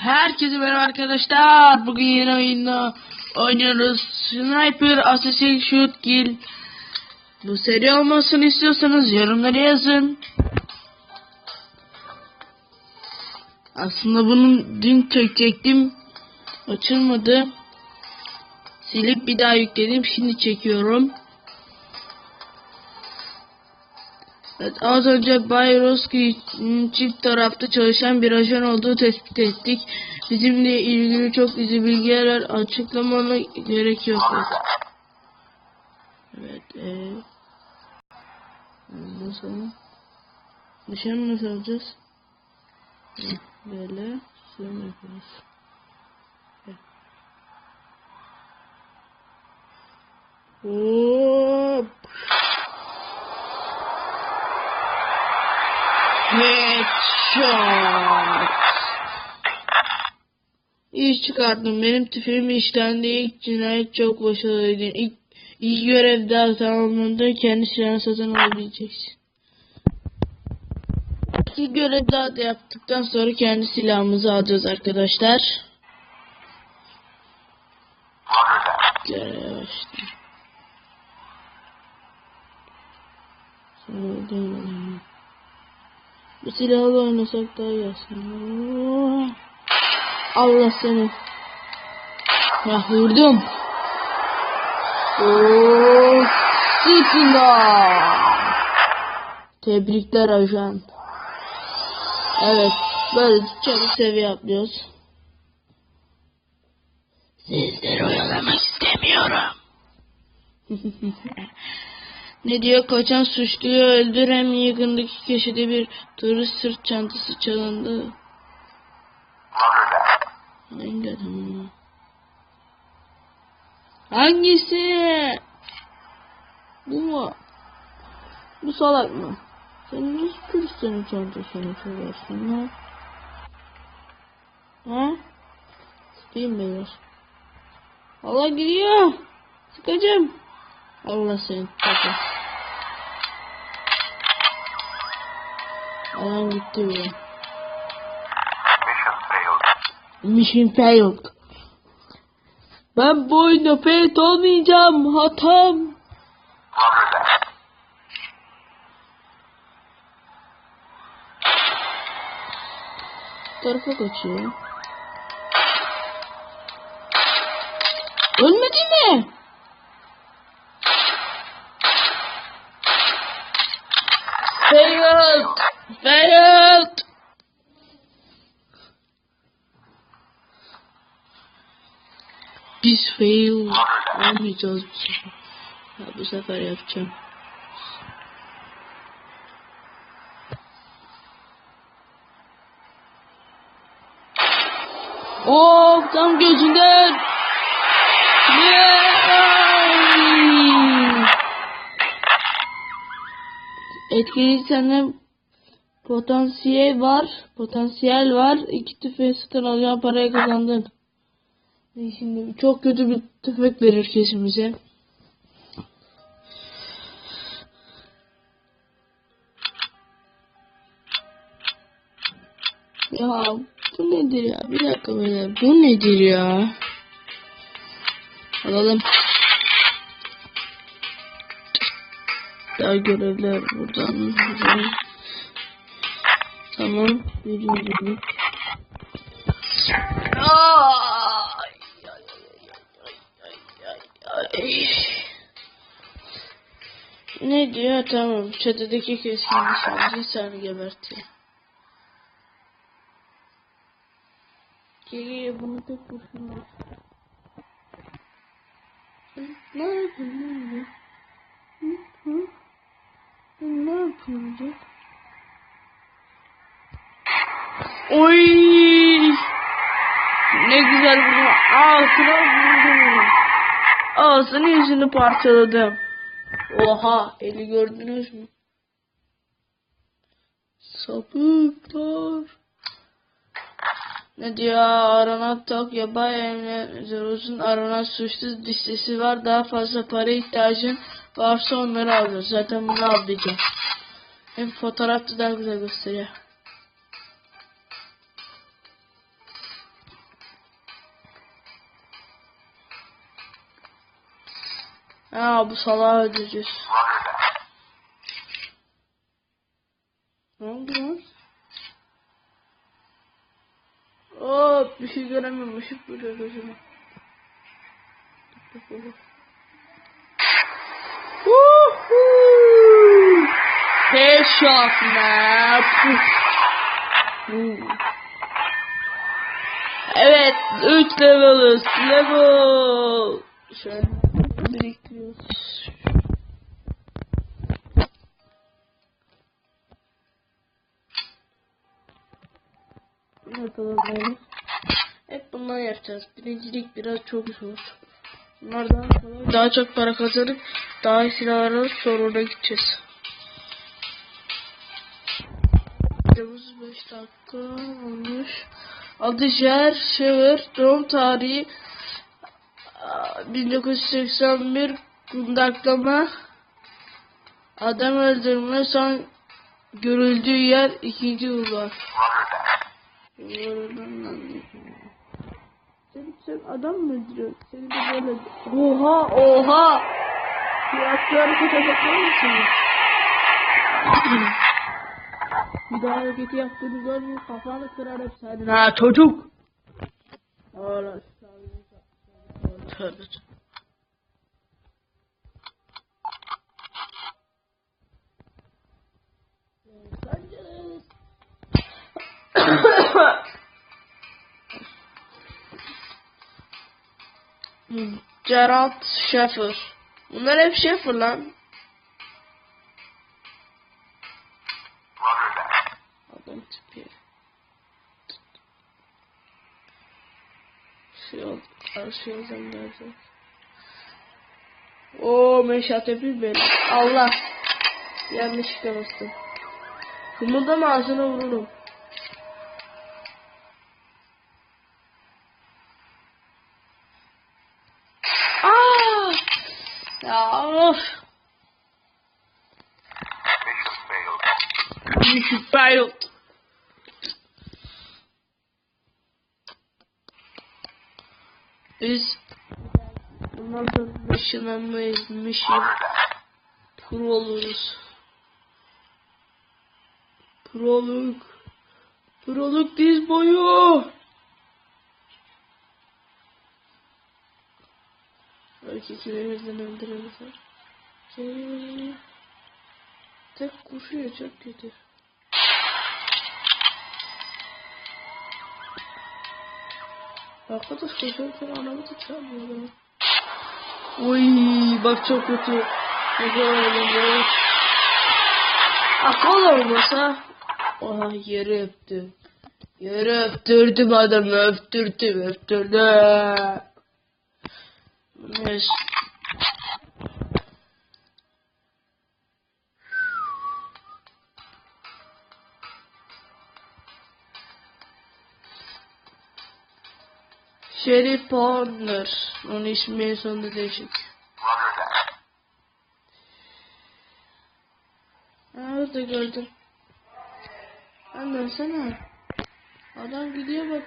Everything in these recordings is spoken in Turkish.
Herkese merhaba arkadaşlar. Bugün yeni oyunda oynuyoruz. Sniper Assassin Shoot Kill. Bu seri olmasını istiyorsanız yorumlara yazın. Aslında bunu dün çekecektim. Açılmadı. Silip bir daha yükledim. Şimdi çekiyorum. Evet, az önce Bay Roski'nin çift tarafta çalışan bir ajan olduğu tespit ettik. Bizimle ilgili çok gizli bilgiler açıklamana gerek yok. Evet. Ee, nasıl? Nişan nasıl alacağız? Heh, Böyle. Şöyle yapıyoruz. Hop. Headshot. İş çıkarttım. Benim tüfeğim işlendi. İlk cinayet çok başarılıydı. İlk, ilk görev daha tamamlandı. Kendi silahını satın alabileceksin. İki görev daha da yaptıktan sonra kendi silahımızı alacağız arkadaşlar. Görev. Bu silahla oynasak daha iyi aslında. Allah seni. Ya vurdum. Oo, silah. Tebrikler ajan. Evet, böyle çok seviye yapıyoruz. Sizleri oyalamak istemiyorum. Ne diyor kaçan suçluyu öldüren yakındaki köşede bir turist sırt çantası çalındı. Hangi adam ya? Hangisi? Bu mu? Bu salak mı? Sen nasıl turistin çantasını çalarsın ha? Ha? Sıkayım beyler. Allah gidiyor. Sıkacağım. Allah seni takın. Adam gitti bile. Mission failed. Mission failed. Ben bu oyunda failed olmayacağım. Hatam. Tarafa kaçıyor. Ölmedi mi? Failed. Failed. Biz fail olmayacağız bu sefer. Ya bu sefer yapacağım. Oh tam gözünden. Yay! Etkili sende potansiyel var. Potansiyel var. İki tüfeği satın alacağın parayı kazandın. Şimdi çok kötü bir tüfek verir kesin bize. Ya bu nedir ya? Bir dakika böyle. Bu nedir ya? Alalım. Daha görevler buradan. buradan. Tamam. Birinci. Ay, ay, ay, ay, ay, ay. Ne diyor? Tamam. Çatıdaki keskin nişancı seni gebertiyor. Geliyor bunu tek kurşunla. Ne yapıyorsun lan? Hı? Hı? Ne yapıyorsun? Oy! Ne güzel bunu ağzına vurdum. Ağzını yüzünü parçaladım. Oha! Eli gördünüz mü? Sapıklar. Ne diyor? Aranat Tokyo Bay Emre'nin aranat suçsuz listesi var. Daha fazla para ihtiyacın varsa onları alacağız. Zaten bunu alacağım. Hem fotoğrafta daha güzel gösteriyor. Ha bu salağı öldüreceğiz. Ne oldu lan? Oo bir şey göremiyorum. Işık vuruyor gözüme. Headshot. Hmm. Evet, 3 level'ız. Level. Şöyle biriktiriyoruz. Yapalım böyle. Hep bundan yapacağız. Birincilik biraz çok zor. Bunlardan sonra daha çok para kazanıp daha iyi silahlar alıp sonra gideceğiz. Videomuz 5 dakika olmuş. Adı Jer Şever. Doğum tarihi 1981 kundaklama adam öldürme son görüldüğü yer ikinci that. Sen, sen adam mı öldürüyorsun? Seni de böyle... Oha oha! Yaptığı harekete bakar mısın? Bir daha hareketi yaptığını görmeyeyim kafanı kırarım senin ha çocuk! Oğlum. Tövbe. Gerard Schaeffer. Bunlar hep Schaeffer lan. Adam tipi. Şey yoldan nerede? Oo meşat yapayım beni. Allah. Yanlışlıkla bastım. Kımıldan ağzına vururum. Aa! Ya of. You failed. Biz bundan sonra ışınlanmayız. That. pro oluruz. Proluk. Proluk diz boyu. Belki ikimizden öldüremezler. Tek koşuyor çok kötü. Arkadaş koşarken anamı da çalmıyor bana. Oy bak çok kötü. Ne böyle Akıl olmasa. Oha yere öptüm. Yere öptürdüm adamı öptürdüm öptürdüm. Neyse. Sherry Partner. Onun ismi sonunda değişik. Orada gördüm. Dönsene. Adam gidiyor bak.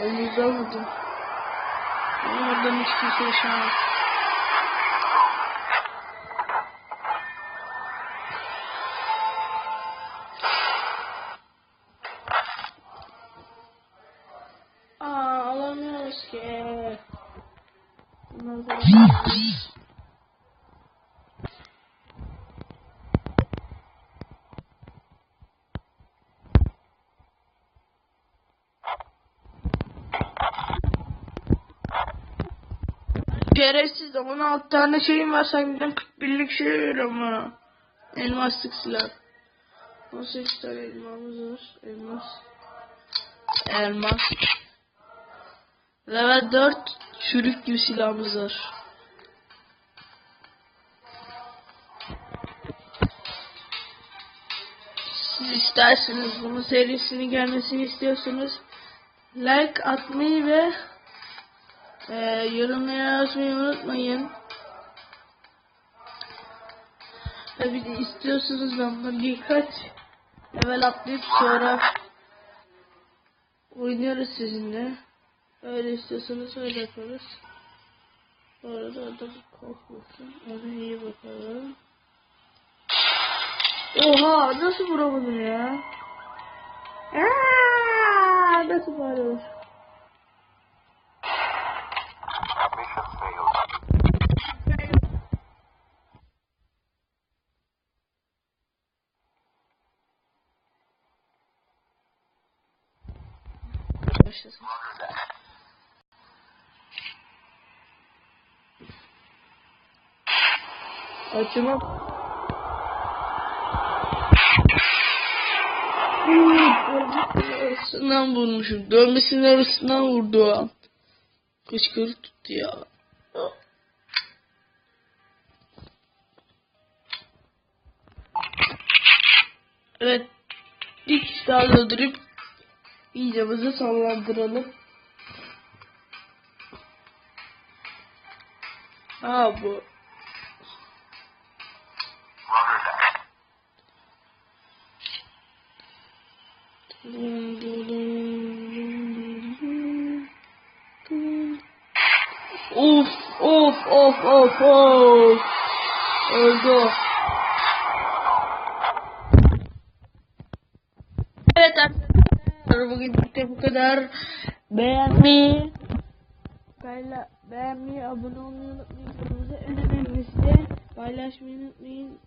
Onu almadım. Ama oradan hiç kimse yaşamaz. Şerefsiz 16 tane şeyim var sanki 41'lik şey veriyorum bana. Elmaslık silah. 18 tane elmamız var. Elmas. Elmas. Level 4 çürük gibi silahımız var. Siz isterseniz bunun serisini gelmesini istiyorsanız like atmayı ve ee, yorumlara yazmayı unutmayın. Ve bir de istiyorsanız ben bunu birkaç level atlayıp sonra oynuyoruz sizinle. Öyle istiyorsanız öyle yaparız. Bu arada adam korkmasın. Ona iyi bakalım. Oha nasıl vuramadım ya? Aa, nasıl bağırıyor? Mission failed. Başlasın. Roger that. Açıma. arasından vurmuşum. Dönmesinin arasından vurdu. Kışkırık tuttu ya. Evet. Kişi daha öldürüp iyice bizi sallandıralım. Ha bu. Of of of of of. Öldü. Evet arkadaşlar bugün de bu kadar. Beğenmeyi, payla, beğenmeyi, abone olmayı unutmayın. Kanalımıza en önemlisi de paylaşmayı unutmayın.